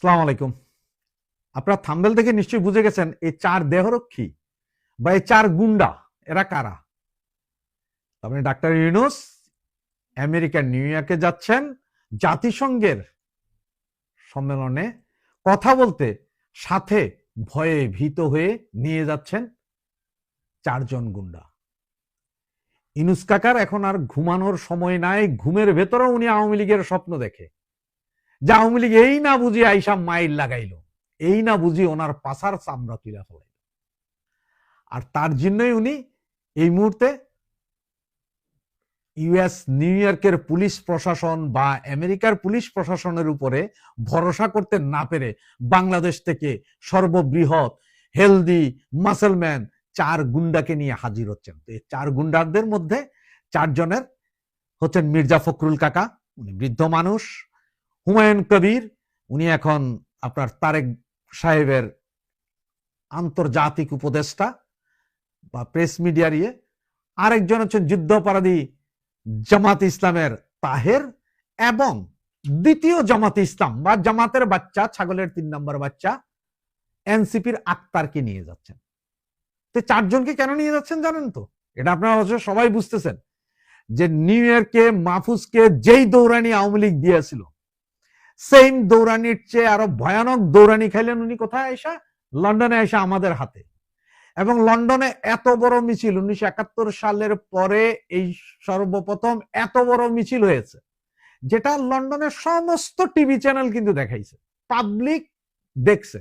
সালাম আলাইকুম। আপনারা থাম্বেল থেকে নিশ্চয়ই বুঝে গেছেন, এই চার দেহরক্ষী বা এই চার গুন্ডা, এরা কারা? আপনি ডাক্তার ইউনুস আমেরিকার নিউ ইয়র্কে যাচ্ছেন, জাতিসংঘের সম্মেলনে কথা বলতে, সাথে ভয়ে ভীত হয়ে নিয়ে যাচ্ছেন চারজন গুন্ডা। ইনুস কাকার এখন আর ঘুমানোর সময় নাই, ঘুমের ভেতরেও উনি আওয়ামী লীগের স্বপ্ন দেখে। যে আওয়ামী লীগ এই না বুঝি আইসা মাইল লাগাইলো, এই না বুঝি ওনার পাশার চামড়া তুলে ফেলাইল। আর তার জন্যই উনি এই মুহূর্তে ইউএস, নিউ ইয়র্কের পুলিশ প্রশাসন বা আমেরিকার পুলিশ প্রশাসনের উপরে ভরসা করতে না পেরে বাংলাদেশ থেকে সর্ববৃহৎ, হেলদি মাসেলম্যান চার গুন্ডাকে নিয়ে হাজির হচ্ছেন। তো এই চার গুন্ডাদের মধ্যে চারজনের হচ্ছেন মির্জা ফখরুল কাকা, উনি বৃদ্ধ মানুষ হুমায়ুন কবির, উনি এখন আপনার তারেক সাহেবের আন্তর্জাতিক উপদেষ্টা বা প্রেস মিডিয়ার ইয়ে আরেকজন হচ্ছেন যুদ্ধাপরাধী জামাত ইসলামের তাহের এবং দ্বিতীয় জামাত ইসলাম বা জামাতের বাচ্চা, ছাগলের তিন নম্বর বাচ্চা, এনসিপির আক্তারকে নিয়ে যাচ্ছেন। তো চারজনকে কেন নিয়ে যাচ্ছেন জানেন তো? এটা আপনারা অবশ্য সবাই বুঝতেছেন যে নিউ ইয়র্কে মাহফুজকে যেই দৌড়ানি আওয়ামী লীগ দিয়েছিল সেম দৌড়ানির চেয়ে আরও ভয়ানক দৌড়ানি খাইলেন উনি কোথায় এসা লন্ডনে এসে আমাদের হাতে। এবং লন্ডনে এত বড় মিছিল উনিশশো একাত্তর সালের পরে এই সর্বপ্রথম এত বড় মিছিল হয়েছে, যেটা লন্ডনের সমস্ত টিভি চ্যানেল কিন্তু দেখাইছে, পাবলিক দেখছে।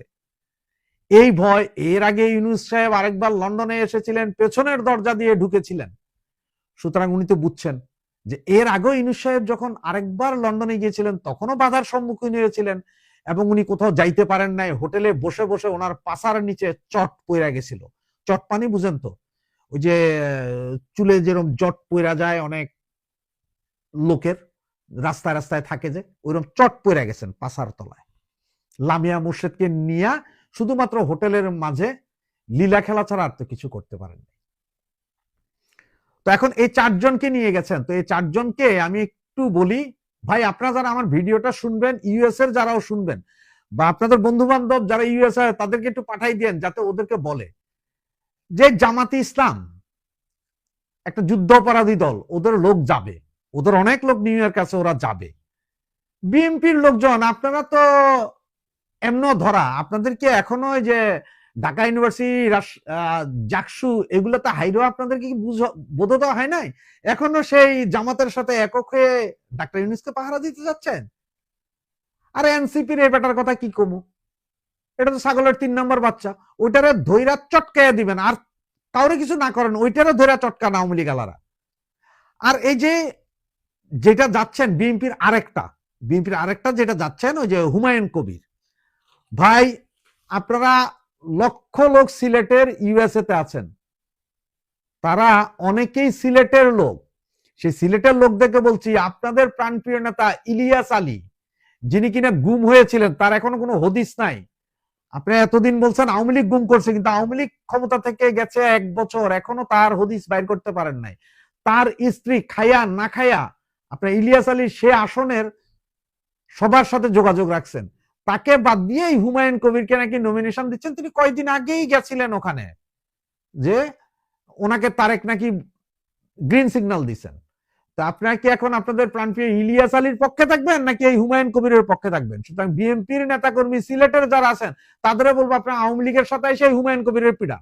এই ভয়, এর আগে ইউনুস সাহেব আরেকবার লন্ডনে এসেছিলেন, পেছনের দরজা দিয়ে ঢুকেছিলেন। সুতরাং উনি তো বুঝছেন যে এর আগেও ইনুস সাহেব যখন আরেকবার লন্ডনে গিয়েছিলেন, তখনও বাধার সম্মুখীন হয়েছিলেন এবং উনি কোথাও যাইতে পারেন নাই। হোটেলে বসে বসে ওনার পাশার নিচে চট পইরা গেছিল। চট পানি বুঝেন তো, ওই যে, চুলে যেরকম জট পইরা যায় অনেক লোকের, রাস্তায় রাস্তায় থাকে যে ওইরকম চট পইরা গেছেন পাশার তলায়। লামিয়া মুর্শেদকে নিয়ে শুধুমাত্র হোটেলের মাঝে লীলা খেলা ছাড়া আর তো কিছু করতে পারেন তো এখন এই চারজনকে নিয়ে গেছেন, তো এই চারজনকে আমি একটু বলি, ভাই, আপনারা যারা আমার ভিডিওটা শুনবেন ইউএস এর যারাও শুনবেন, বা আপনাদের বন্ধু বান্ধব যারা ইউএস এ তাদেরকে একটু পাঠাই দেন যাতে ওদেরকে বলে। যে জামাতি ইসলাম, একটা যুদ্ধ অপরাধী দল, ওদের লোক যাবে, ওদের অনেক লোক নিউ ইয়র্ক আছে, ওরা যাবে। বিএনপির লোকজন, আপনারা তো এমন ধরা আপনাদেরকে এখনও যে ঢাকা ইউনিভার্সিটি জাকসু এগুলো তো হাইরো আপনাদেরকে কি বোধ দেওয়া হয় নাই? এখনও সেই জামাতের সাথে একক হয়ে ডাক্তার ইউনুসকে পাহারা দিতে যাচ্ছেন? আর এনসিপির এই বেটার কথা কি কমু? এটা তো ছাগলের তিন নম্বর বাচ্চা। ওইটারে ধৈরা চটকাইয়া দিবেন। আর কাউরে কিছু না করেন, ওইটারে ধৈরা চটকান আওয়ামী লীগ আলারা। আর এই যে যেটা যাচ্ছেন বিএনপির আরেকটা বিএনপির আরেকটা যেটা যাচ্ছেন ওই যে হুমায়ুন কবির। ভাই, আপনারা লক্ষ লোক সিলেটের ইউএসএ তে আছেন। তারা অনেকেই সিলেটের লোক। সেই সিলেটের লোকদেরকে বলছি, আপনাদের প্রাণপ্রিয় নেতা ইলিয়াস আলী, যিনি কিনা গুম হয়েছিলেন, তার এখনও কোনো হদিস নাই। আপনি এতদিন বলছেন আওয়ামী লীগ গুম করছে, কিন্তু আওয়ামী লীগ ক্ষমতা থেকে গেছে এক বছর, এখনও তার হদিস বাইর করতে পারেন নাই। তার স্ত্রী খায়া না খায়া, আপনার ইলিয়াস আলী সে আসনের সবার সাথে যোগাযোগ রাখছেন। তাকে বাদ দিয়ে হুমায়ুন কবিরকে নাকি নমিনেশন দিচ্ছেন। তিনি কয়েকদিন আগেই গেছিলেন ওখানে যে ওনাকে তারেক নাকি গ্রিন সিগন্যাল দিচ্ছেন। তা আপনারা কি এখন আপনাদের প্রাণপ্রিয় ইলিয়াস আলীর পক্ষে থাকবেন নাকি এই হুমায়ুন কবিরের পক্ষে থাকবেন? সুতরাং বিএনপির নেতাকর্মী সিলেটের যারা আছেন তাদের বলব আপনার আওয়ামী লীগের সাথে এসে হুমায়ুন কবিরের পীড়া।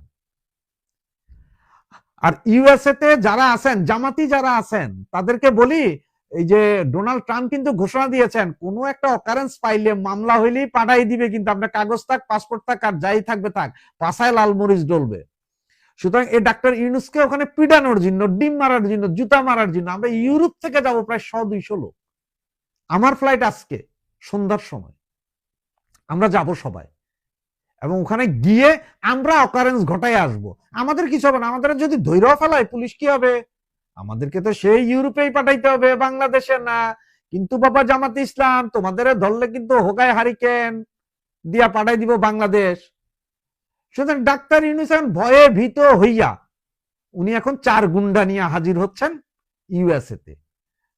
আর ইউএসএ তে যারা আছেন, জামাতি যারা আছেন, তাদেরকে বলি এই যে ডোনাল্ড ট্রাম্প কিন্তু ঘোষণা দিয়েছেন, কোনো একটা অকারেন্স পাইলে মামলা হইলেই পাঠাই দিবে, কিন্তু আপনার কাগজ থাক পাসপোর্ট থাক, আর যাই থাকবে থাক পাশায় লাল মরিচ ডলবে সুতরাং এই ডাক্তার ইউনুসকে ওখানে পিডানোর জন্য, ডিম মারার জন্য, জুতা মারার জন্য, আমরা ইউরোপ থেকে যাব প্রায় শ দুইশো লোক। আমার ফ্লাইট আজকে, সন্ধ্যার সময়। আমরা যাব সবাই। এবং ওখানে গিয়ে আমরা অকারেন্স ঘটাই আসব। আমাদের কিছু হবে না, আমাদের যদি ধৈর্য ফেলায়, পুলিশ কি হবে? আমাদেরকে তো সেই ইউরোপেই পাঠাইতে হবে, বাংলাদেশে না। কিন্তু বাবা জামাত ইসলাম, তোমাদের ধরলে কিন্তু হোগায় হারিকেন দিয়া পাঠাই দিব বাংলাদেশ। সুতরাং ডাক্তার ইউনুসেন ভয়ে ভীত হইয়া উনি এখন চার গুন্ডা নিয়ে হাজির হচ্ছেন ইউএসএ তে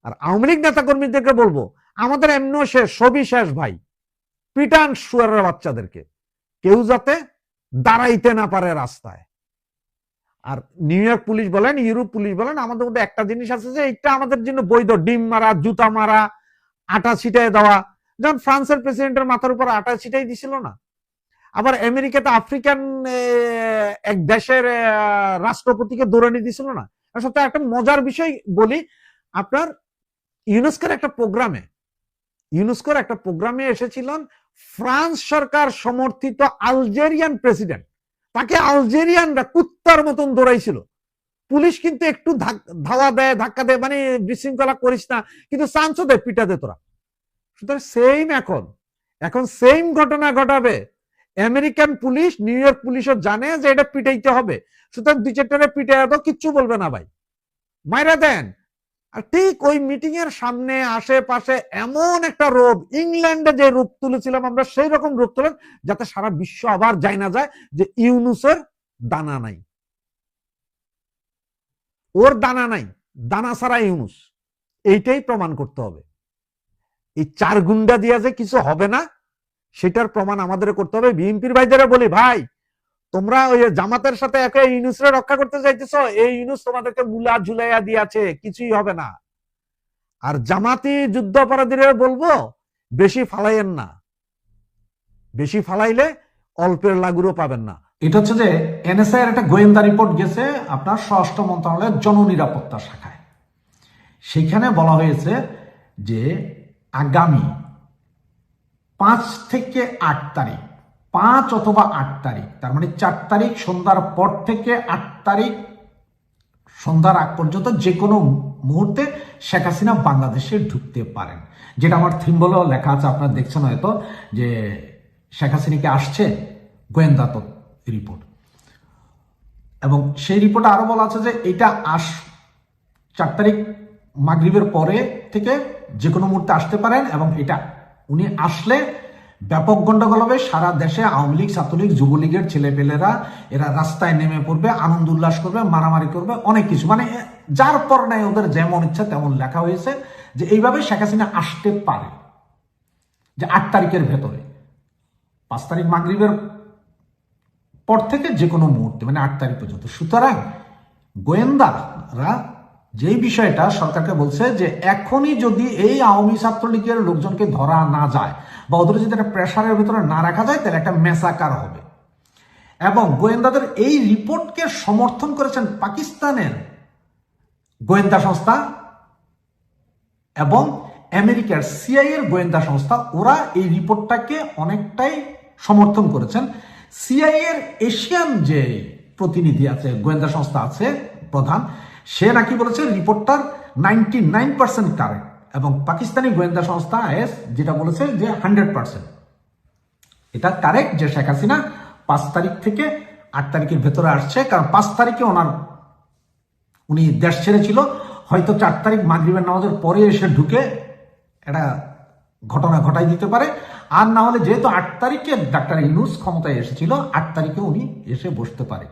আর আওয়ামী লীগ নেতা কর্মীদেরকে বলব, আমাদের এমনও শেষ, সবই শেষ ভাই। পিটান শুয়ারের বাচ্চাদেরকে। কেউ যাতে দাঁড়াইতে না পারে রাস্তায়। আর নিউ ইয়র্ক পুলিশ বলেন ইউরোপ পুলিশ বলেন, আমাদের মধ্যে একটা জিনিস আছে যে এটা আমাদের জন্য বৈধ, ডিম মারা, জুতা মারা, আটা ছিটাই দেওয়া। যেমন ফ্রান্সের প্রেসিডেন্টের মাথার উপর আটা ছিটাই দিছিল না। আবার আমেরিকাতে আফ্রিকান এক দেশের রাষ্ট্রপতিকে দৌড়ানি দিছিল না। আসলে একটা মজার বিষয় বলি, আপনার ইউনেস্কোর একটা প্রোগ্রামে ইউনেস্কোর একটা প্রোগ্রামে এসেছিলেন ফ্রান্স সরকার সমর্থিত আলজেরিয়ান প্রেসিডেন্ট তাকে আলজেরিয়ানরা কুত্তার মতন দৌড়াইছিল। পুলিশ কিন্তু একটু ধাওয়া দেয়, ধাক্কা দেয় মানে বিশৃঙ্খলা করিস না, কিন্তু চান্সও দেয় পিটা দে তোরা। সুতরাং সেম এখন এখন সেম ঘটনা ঘটাবে। আমেরিকান পুলিশ, নিউ ইয়র্ক পুলিশও জানে যে এটা পিটাইতে হবে। সুতরাং দুই চারটারে পিটাই তো কিচ্ছু বলবে না ভাই। মাইরা দেন। আর ঠিক ওই মিটিং এর সামনে, আশেপাশে এমন একটা রূপ ইংল্যান্ডে যে রূপ তুলেছিলাম আমরা, সেই রকম রূপ তুলেন, যাতে সারা বিশ্ব আবার যায় না যায় যে ইউনুসের দানা নাই। ওর দানা নাই, দানা ছাড়া ইউনুস। এইটাই প্রমাণ করতে হবে। এই চার গুন্ডা দিয়া যে কিছু হবে না, সেটার প্রমাণ আমাদের করতে হবে। বিএনপির ভাইদের বলি, ভাই তোমরা ওই জামাতের সাথে একে ইউনুসরে রক্ষা করতে চাইতেছ, এই ইউনুস তোমাদেরকে মুলা ঝুলাইয়া দিয়াছে, কিছুই হবে না। আর জামাতি যুদ্ধ অপরাধীরা বলব, বেশি ফালাইয়েন না। বেশি ফালাইলে অল্পের লাগুরও পাবেন না। এটা হচ্ছে যে এনএসআই এর একটা গোয়েন্দা রিপোর্ট গেছে আপনার স্বরাষ্ট্র মন্ত্রণালয়ের জননিরাপত্তা শাখায়। সেখানে বলা হয়েছে যে আগামী পাঁচ থেকে আট তারিখ পাঁচ অথবা আট তারিখ, তার মানে চার তারিখ সন্ধ্যার পর থেকে আট তারিখ সন্ধ্যার আগ পর্যন্ত যে কোনো মুহূর্তে শেখ হাসিনা বাংলাদেশে ঢুকতে পারেন। যেটা আমার থিম বলেও লেখা আছে, আপনারা দেখছেন হয়তো যে শেখ হাসিনাকে আসছে? গোয়েন্দা রিপোর্ট এবং সেই রিপোর্টে আরও বলা আছে যে এটা আস চার তারিখ মাগরিবের পরে থেকে যে কোনো মুহূর্তে আসতে পারেন এবং এটা উনি আসলে ব্যাপক গন্ডগোল হবে। সারা দেশে আওয়ামী লীগ, ছাত্রলীগ, যুবলীগের ছেলেপেলেরা এরা রাস্তায় নেমে পড়বে, আনন্দ উল্লাস করবে, মারামারি করবে, অনেক কিছু। মানে যার পর নাই ওদের যেমন ইচ্ছা তেমন লেখা হয়েছে যে এইভাবে শেখ হাসিনা আসতে পারে। যে আট তারিখের ভেতরে। পাঁচ তারিখ মাগরিবের পর থেকে যে কোনো মুহূর্তে মানে আট তারিখ পর্যন্ত। সুতরাং গোয়েন্দারা যেই বিষয়টা সরকারকে বলছে যে এখনই যদি এই আওয়ামী ছাত্রলীগের লোকজনকে ধরা না যায় বা ওদের যদি একটা প্রেশারের ভিতরে না রাখা যায়, তাহলে একটা মেসাকার হবে। এবং গোয়েন্দাদের এই রিপোর্টকে সমর্থন করেছেন পাকিস্তানের গোয়েন্দা সংস্থা এবং আমেরিকার সিআই এর গোয়েন্দা সংস্থা। ওরা এই রিপোর্টটাকে অনেকটাই সমর্থন করেছেন। সিআই এর এশিয়ান যে প্রতিনিধি আছে, গোয়েন্দা সংস্থা আছে প্রধান সে নাকি বলেছে রিপোর্টটার নাইনটি নাইন পার্সেন্ট কারেক্ট এবং পাকিস্তানি গোয়েন্দা সংস্থা আইএস যেটা বলেছে যে হান্ড্রেড পার্সেন্ট। এটা কারেক্ট যে শেখ হাসিনা পাঁচ তারিখ থেকে আট তারিখের ভেতরে আসছে, কারণ পাঁচ তারিখে ওনার উনি দেশ ছেড়েছিল। হয়তো চার তারিখ মাগরিবের নামাজের পরে এসে ঢুকে একটা ঘটনা ঘটাই দিতে পারে। আর না হলে যেহেতু আট তারিখে ডাক্তার ইনুস ক্ষমতায় এসেছিল, আট তারিখে উনি এসে বসতে পারে।